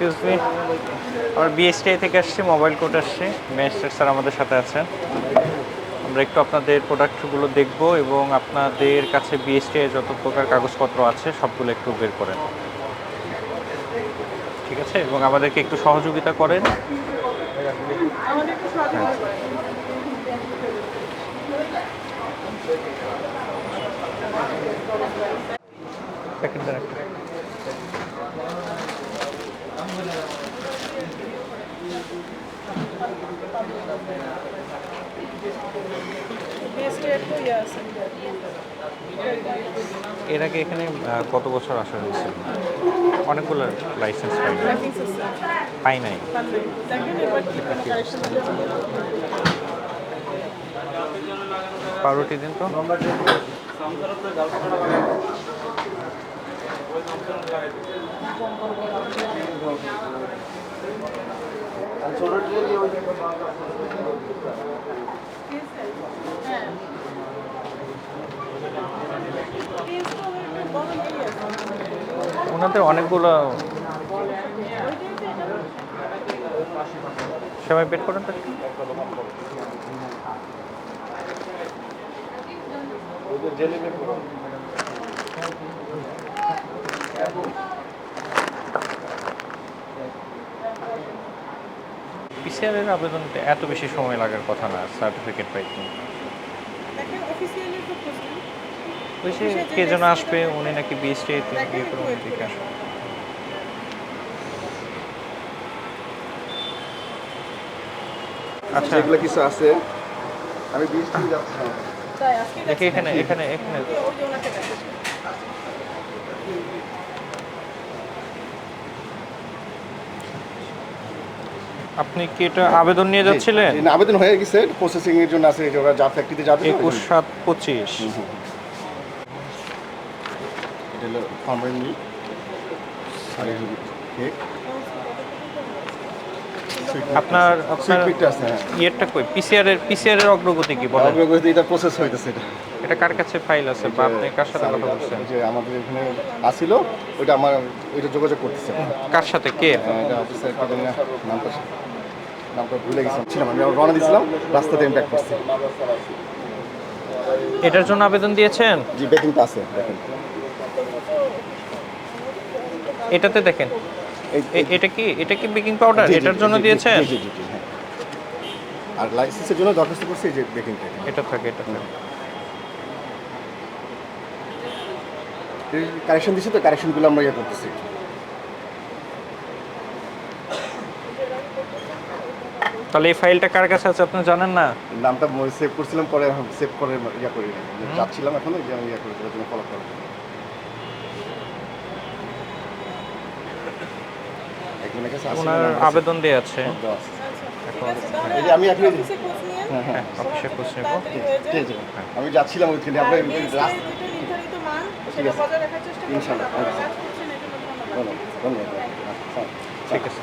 Excuse me আমরা BSTI থেকে আসছি মোবাইল কোর্ট আসছি। ম্যাজিস্ট্রেট স্যার আমাদের সাথে আছেন। আমরা একটু আপনাদের প্রোডাক্টগুলো দেখব এবং আপনাদের কাছে বিএসটিআই যত প্রকার কাগজপত্র আছে, সবগুলো একটু বের করেন। ঠিক আছে? এবং আমাদেরকে একটু সহযোগিতা করেন। প্যাকেট দেন। বেস্টে একটু ইয়ে আছে এর আগে এখানে কত বছর আসা হয়েছিল অনেকগুলো লাইসেন্স পাই নাই। পাউরুটি দিন তো টেস্ট তো আমার একটু বড় ইয়ে আছে ওনাদের অনেকগুলো সবাই বের করেন তো একটু। এর আবেদনটা এত বেশি সময় লাগার কথা না সার্টিফিকেট পাইতে। দেখেন অফিসিয়ালি ওই যে কে যেন আসবে উনি নাকি বিএসটি ইয়ে করে উনি দেখে আসবে আচ্ছা যেগুলো কিছু আছে আমি আজকে দেখি এখানে এখানে এখানে ওই যে ওনাকে দেখেন আপনি কি এটা আবেদন নিয়ে যাচ্ছিলেন? আবেদন হয়ে গেছে প্রসেসিং এর জন্য আছে ওরা যা ফ্যাক্টরিতে যাবে একুশ সাত পঁচিশ। এটা হলো ফার্মার মিল আর কেক আপনার আপনার হ্যাঁ। ইয়েরটা কই? পিসিআর এর পিসিআর এর অগ্রগতি কি বলেন? অগ্রগতি এটা প্রসেস হইতেছে এটা। এটা কার কাছে ফাইল আছে বা আপনি কার সাথে কথা বলছেন? যে আমাদের এখানে আসিল ওইটা আমার ওইটা যোগাযোগ করতেছে। কার সাথে? কে? হ্যাঁ, এটা অফিসার নামটা। নামটা ভুলে গেছিলাম। ছিলাম আমি রওনা দিয়েছিলাম রাস্তাতে আমি ব্যাক করছি। এটার জন্য আবেদন দিয়েছেন? জি বেকিংটা আছে দেখেন। এটাতে দেখেন। এটা কি? এটা কি বেকিং পাউডার এটার জন্য দিয়েছেন? জি, জি, জি, হ্যাঁ। আর লাইসেন্সের জন্য দরখাস্ত করছি যে বেকিংটা এটা থাকে এটা থাকে। কারেকশন দিচ্ছে তো কারেকশনগুলো আমরা ইয়ে করতেছি। তাহলে এই ফাইলটা কার কাছে আছে আপনি জানেন না? নামটা সেভ করছিলাম পরে সেভ করে ইয়ে করি যাচ্ছিলাম এখন যে আমি ইয়ে করি জন্য ফলো করব ওনার আবেদন দেওয়া আছে। সব দেওয়া আছে। আমি এখন- অফিসে খোঁজ হ্যাঁ হ্যাঁ। হ্যাঁ হয়ে। আমি যাচ্ছিলাম ওইখানে আপনার মান। ঠিক সেটা আছে। বজায় রাখার চেষ্টা করবেন ইনশাআল্লাহ। আপনারা কাজ করছেন এজন্য ধন্যবাদ। আচ্ছা, ঠিক আছে।